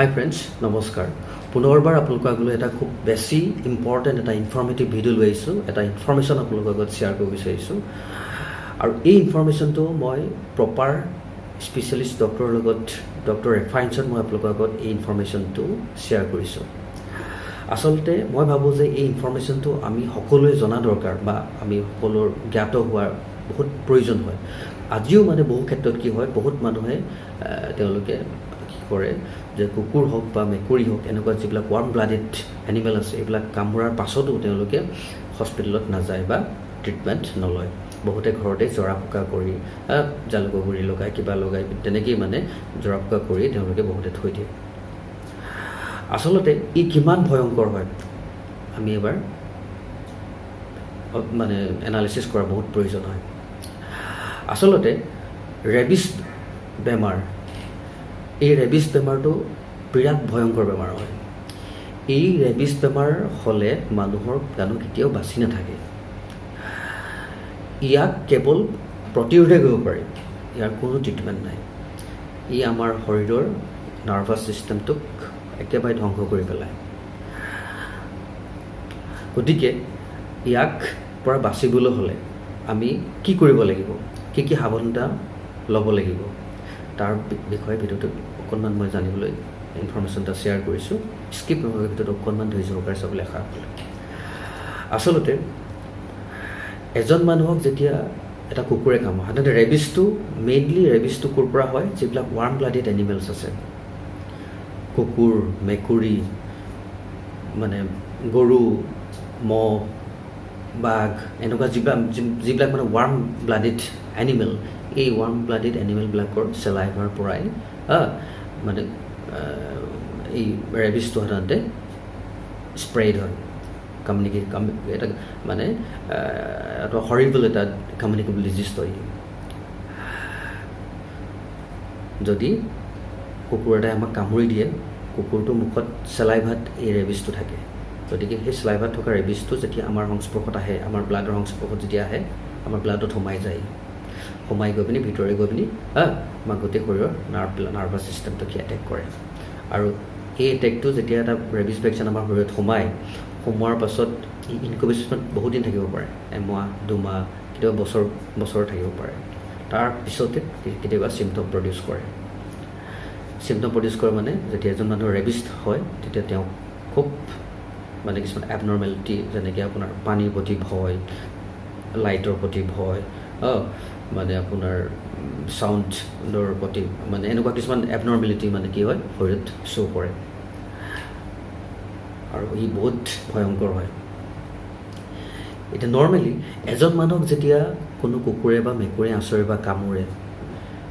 হাই friends নমস্কাৰ পুনৰবাৰ আপোনালোকৰ আগলৈ এটা খুব বেছি ইম্পৰ্টেণ্ট এটা ইনফৰ্মেটিভ ভিডিঅ' লৈ আহিছোঁ। এটা ইনফৰ্মেশ্যন আপোনালোকৰ আগত শ্বেয়াৰ কৰিব বিচাৰিছোঁ। আৰু এই ইনফৰ্মেশ্যনটো মই প্ৰপাৰ স্পেচিয়েলিষ্ট ডক্টৰৰ লগত ডক্টৰ ৰেফাৰেঞ্চত মই আপোনালোকৰ আগত এই ইনফৰ্মেশ্যনটো শ্বেয়াৰ কৰিছোঁ। আচলতে মই ভাবোঁ যে এই ইনফৰ্মেশ্যনটো আমি সকলোৱে জনা দৰকাৰ বা আমি সকলোৰ জ্ঞাত হোৱাৰ বহুত প্ৰয়োজন হয়। আজিও মানে বহু ক্ষেত্ৰত কি হয়, বহুত মানুহে তেওঁলোকে কি কৰে যে কুকুৰ হওক বা মেকুৰী হওক এনেকুৱা যিবিলাক ৱাৰ্ম ব্লাডেড এনিমেল আছে এইবিলাক কামোৰাৰ পাছতো তেওঁলোকে হস্পিটেলত নাযায় বা ট্ৰিটমেণ্ট নলয়। বহুতে ঘৰতে জৰা ফুকা কৰি জালুকৰ গুৰি লগাই কিবা লগাই তেনেকেই মানে জৰা ফুকা কৰি তেওঁলোকে বহুতে থৈ দিয়ে। আচলতে ই কিমান ভয়ংকৰ হয়। আমি এবাৰ মানে এনালিচিছ কৰা বহুত প্ৰয়োজন হয়। আচলতে ৰেবিছ বেমাৰ এই ৰেবিছ বেমাৰটো বিৰাট ভয়ংকৰ বেমাৰ হয়। এই ৰেবিছ বেমাৰ হ'লে মানুহৰ জানো কেতিয়াও বাচি নাথাকে। ইয়াক কেৱল প্ৰতিৰোধে কৰিব পাৰি। ইয়াৰ কোনো ট্ৰিটমেণ্ট নাই। ই আমাৰ শৰীৰৰ নাৰ্ভাছ ছিষ্টেমটোক একেবাৰে ধ্বংস কৰি পেলায়। গতিকে ইয়াক পৰা বাচিবলৈ হ'লে আমি কি কৰিব লাগিব? কি কি সাৱধানতা ল'ব লাগিব? তাৰ বিষয়ে ভিডিঅ'টোত অকণমান মই জানিবলৈ ইনফৰ্মেশ্যন এটা শ্বেয়াৰ কৰিছোঁ স্কিপ নোহোৱাকৈ ভিডিঅ'টো অকণমান ধৈৰ্য সহকাৰে চাবলৈ আশা আচলতে, এজন মানুহক যেতিয়া এটা কুকুৰে কামোৰে সাধাৰণতে ৰেবিছটো মেইনলি ৰেবিছটো ক'ৰ পৰা হয়, যিবিলাক ৱাৰ্ম ব্লাডেড এনিমেলছ আছে। কুকুৰ, মেকুৰী মানে গৰু, মহ, বাঘ, এনেকুৱা যিবিলাক যিবিলাক মানে ৱাৰ্ম ব্লাডেড এনিমেল এই ৱাৰ্ম ব্লাডেড এনিমেলবিলাকৰ চেলাইভাৰ পৰাই মানে এই ৰেবিছটো সাধাৰণতে স্প্ৰেড হয়। কমিউনিকে এটা মানে এটা হৰিবল এটা কমিউনিকেবল ডিজিজ হয়। যদি কুকুৰ এটাই আমাক কামুৰি দিয়ে, কুকুৰটোৰ মুখত চেলাইভাত এই ৰেবিছটো থাকে। গতিকে সেই চেলাইভাত থকা ৰেবিছটো যেতিয়া আমাৰ সংস্পৰ্শত আহে, আমাৰ ব্লাডৰ সংস্পৰ্শত যেতিয়া আহে, আমাৰ ব্লাডত সোমাই যায়। সোমাই গৈ পিনি ভিতৰে গৈ পিনি আমাৰ গোটেই শৰীৰৰ নাৰ্ভ নাৰ্ভাছ ছিষ্টেমটোক সি এটেক কৰে। আৰু এই এটেকটো যেতিয়া এটা ৰেবিছ ভেকচিন আমাৰ শৰীৰত সোমায় সোমোৱাৰ পাছত ই ইনকুবেশ্যনত বহুত দিন থাকিব পাৰে এমাহ দুমাহ কেতিয়াবা বছৰ বছৰ থাকিব পাৰে। তাৰ পিছতে কেতিয়াবা চিমটম প্ৰডিউচ কৰে। চিমটম প্ৰডিউচ কৰে মানে যেতিয়া এজন মানুহৰ ৰেবিষ্ট হয় তেতিয়া তেওঁ খুব মানে কিছুমান এবনৰ্মেলিটি যেনেকৈ আপোনাৰ পানীৰ প্ৰতি ভয় লাইটৰ প্ৰতি ভয় মানে আপোনাৰ চাউণ্ডৰ প্ৰতি মানে এনেকুৱা কিছুমান এবনৰ্মেলিটি মানে কি হয় শৰীৰত শ্ব' কৰে। আৰু ই বহুত ভয়ংকৰ হয়। এতিয়া নৰ্মেলি এজন মানুহক যেতিয়া কোনো কুকুৰে বা মেকুৰে আঁচৰে বা কামোৰে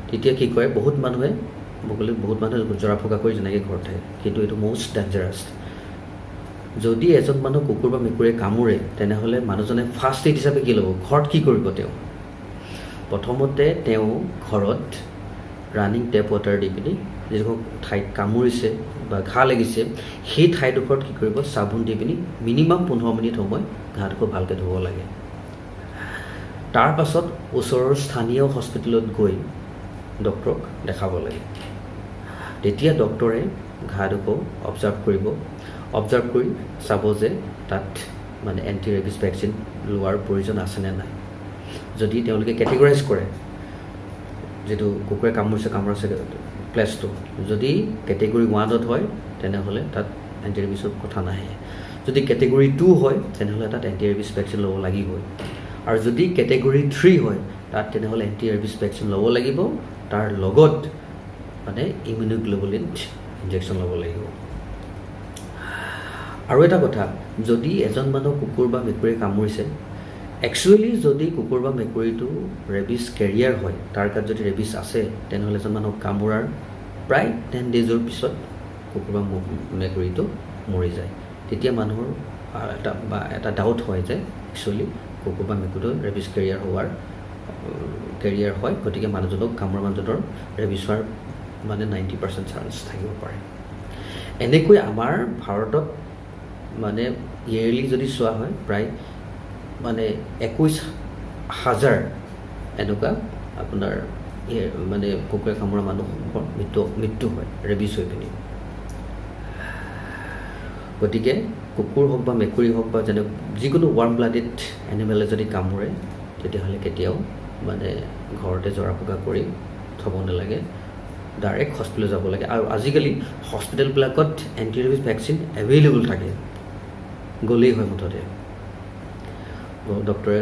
তেতিয়া কি কৰে বহুত মানুহে ক'লো বহুত মানুহে জৰা ফুকা কৰি যেনেকৈ ঘৰত থাকে কিন্তু এইটো মষ্ট ডেঞ্জাৰাছ যদি এজন মানুহ কুকুৰ বা মেকুৰীয়ে কামোৰে তেনেহ'লে মানুহজনে ফাৰ্ষ্ট এইড হিচাপে কি ল'ব? ঘৰত কি কৰিব তেওঁ? প্ৰথমতে তেওঁ ঘৰত ৰানিং টেপ ৱাটাৰ দি পিনি যিডোখৰ ঠাইত কামুৰিছে বা ঘাঁ লাগিছে সেই ঠাইডোখৰত কি কৰিব চাবোন দি পিনি মিনিমাম পোন্ধৰ মিনিট সময় ঘাঁডোখৰ ভালকৈ ধুব লাগে। তাৰ পাছত ওচৰৰ স্থানীয় হস্পিটেলত গৈ ডক্তৰক দেখাব লাগে। তেতিয়া ডক্তৰে ঘাঁডোখৰ অবজাৰ্ভ কৰিব। অবজাৰ্ভ কৰি চাব যে তাত মানে এণ্টি ৰেবিছ ভেকচিন লোৱাৰ প্ৰয়োজন আছেনে নাই। যদি তেওঁলোকে কেটেগৰাইজ কৰে যিটো কুকুৰে কামুৰিছে কামোৰাছে প্লেচটো যদি কেটেগৰী ওৱানত হয় তেনেহ'লে তাত এণ্টি ৰেবিছৰ কথা নাহে। যদি কেটেগৰী টু হয় তেনেহ'লে তাত এণ্টি ৰেবিছ ভেকচিন ল'ব লাগিবই। আৰু যদি কেটেগৰী থ্ৰী হয় তাত তেনেহ'লে এণ্টি ৰেবিছ ভেকচিন ল'ব লাগিব। তাৰ লগত মানে ইমিউনোগ্ল'বুলিন ইনজেকশ্যন ল'ব লাগিব। আৰু এটা কথা যদি এজন মানুহ কুকুৰ বা মেকুৰীয়ে কামুৰিছে একচুৱেলি যদি কুকুৰ বা মেকুৰীটো ৰেবিছ কেৰিয়াৰ হয় তাৰ গাত যদি ৰেবিছ আছে তেনেহ'লে এজন মানুহক কামোৰাৰ প্ৰায় টেন ডেইজৰ পিছত কুকুৰ বা মেকুৰীটো মৰি যায়। তেতিয়া মানুহৰ এটা বা এটা ডাউট হয় যে একচুৱেলি কুকুৰ বা মেকুৰীটো ৰেবিছ কেৰিয়াৰ হোৱাৰ কেৰিয়াৰ হয় গতিকে মানুহজনক কামোৰা মানুহজনৰ ৰেবিছ হোৱাৰ মানে নাইণ্টি পাৰ্চেণ্ট চান্স থাকিব পাৰে। এনেকৈ আমাৰ ভাৰতত মানে ইয়েৰলি যদি চোৱা হয় প্ৰায় মানে একৈছ হাজাৰ এনেকুৱা আপোনাৰ মানে কুকুৰে কামোৰা মানুহৰ মৃত্যু মৃত্যু হয় ৰেবিছ হৈ পিনি। গতিকে কুকুৰ হওক বা মেকুৰী হওক বা যেনে যিকোনো ৱাৰ্ম ব্লাডেড এনিমেলে যদি কামোৰে তেতিয়াহ'লে কেতিয়াও মানে ঘৰতে জৰা ফুকা কৰি থ'ব নালাগে। ডাইৰেক্ট হস্পিটেল যাব লাগে। আৰু আজিকালি হস্পিটেলবিলাকত এণ্টি ৰেবিজ ভেকচিন এভেইলেবল থাকে। গ'লেই হয় মুঠতে। ডক্টৰে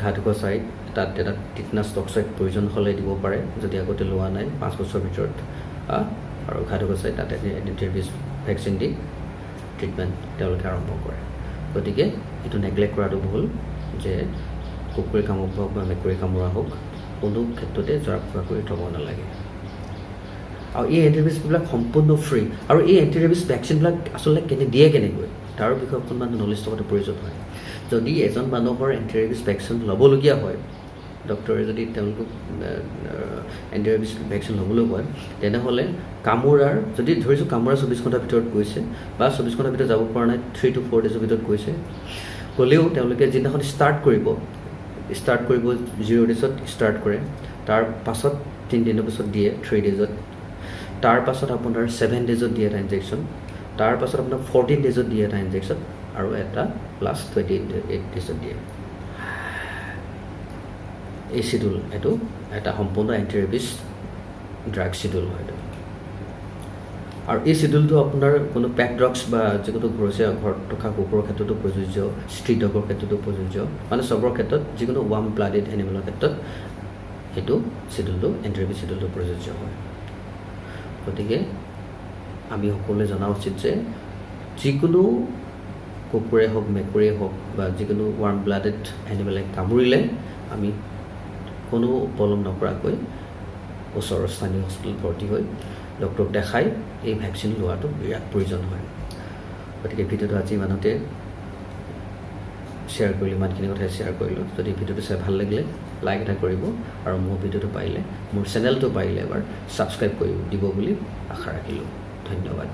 ঘা ধুকা চাই তাত এটা টিটনাছ টক্সাইড প্ৰয়োজন হ'লে দিব পাৰে যদি আগতে লোৱা নাই পাঁচ বছৰৰ ভিতৰত আৰু ঘা ধুকা চাই তাতে এণ্টি ৰেবিজ ভেকচিন দি ট্ৰিটমেণ্ট তেওঁলোকে আৰম্ভ কৰে। গতিকে এইটো নেগলেক্ট কৰাটো ভুল যে কুকুৰে কামোৰা হওক বা মেকুৰী কামোৰা হওক কোনো ক্ষেত্ৰতে জৰা ফুকা কৰি থ'ব নালাগে। আৰু এই এণ্টিৰেবিছবিলাক সম্পূৰ্ণ ফ্ৰী আৰু এই এণ্টিৰেবিছ ভেকচিনবিলাক আচলতে কেনে দিয়ে কেনেকৈ? তাৰ বিষয়ে অকণমান নলেজ থকাটো প্ৰয়োজন হয়। যদি এজন মানুহৰ এণ্টিৰেবিছ ভেকচিন ল'বলগীয়া হয় ডক্টৰে যদি তেওঁলোকক এণ্টিৰেবিছ ভেকচিন ল'বলৈ কয় তেনেহ'লে কামোৰাৰ যদি ধৰিছোঁ কামোৰা চৌবিছ ঘণ্টাৰ ভিতৰত গৈছে বা চৌবিছ ঘণ্টাৰ ভিতৰত যাব পৰা নাই থ্ৰী টু ফ'ৰ ডেজৰ ভিতৰত গৈছে হ'লেও তেওঁলোকে যিদিনাখন ষ্টাৰ্ট কৰিব ষ্টাৰ্ট কৰিব জিৰ' ডেজত ষ্টাৰ্ট কৰে তাৰ পাছত তিনিদিনৰ পিছত দিয়ে থ্ৰী ডেজত তাৰ পাছত আপোনাৰ ছেভেন ডেজত দিয়ে এটা ইনজেকশ্যন তাৰ পাছত আপোনাৰ ফৰ্টিন ডেজত দিয়ে এটা ইনজেকশ্যন আৰু এটা লাষ্ট টুৱেণ্টি এইট ডেজত দিয়ে এই চিডিউল এইটো এটা সম্পূৰ্ণ এণ্টিৰেবিছ ড্ৰাগ চিডিউল হয় এইটো। আৰু এই চিডিউলটো আপোনাৰ কোনো পেক ড্ৰাগছ বা যিকোনো ঘৰচীয়া ঘৰত থকা কুকুৰৰ ক্ষেত্ৰতো প্ৰযোজ্য ষ্ট্ৰীট ডগৰ ক্ষেত্ৰতো প্ৰযোজ্য মানে চবৰ ক্ষেত্ৰত, যিকোনো ৱাৰ্ম ব্লাডেড এনিমেলৰ ক্ষেত্ৰত সেইটো চিডিউলটো এণ্টিৰেবিছ চিডিউলটো প্ৰযোজ্য হয়। গতিকে আমি সকলোৱে জনা উচিত যে যিকোনো কুকুৰে হওক, মেকুৰীয়ে হওক বা যিকোনো ৱাৰ্ম ব্লাডেড এনিমেলে কামুৰিলে, আমি কোনো পলম নকৰাকৈ ওচৰৰ স্থানীয় হস্পিটেল ভৰ্তি হৈ ডক্টৰক দেখাই এই ভেকচিন লোৱাটো বিৰাট প্ৰয়োজন হয়। গতিকে ভিডিঅ'টো আজি ইমানতে। শ্বেয়াৰ কৰিলোঁ, ইমানখিনি কথাই শ্বেয়াৰ কৰিলোঁ। যদি ভিডিঅ'টো চাই ভালো লাগিলে লাইক এটা কৰিব আৰু মোৰ ভিডিঅ'টো পাৰিলে, মোৰ চেনেলটো পাৰিলে এবাৰ ছাবস্ক্ৰাইব কৰি দিব বুলি আশা ৰাখিলোঁ। ধন্যবাদ।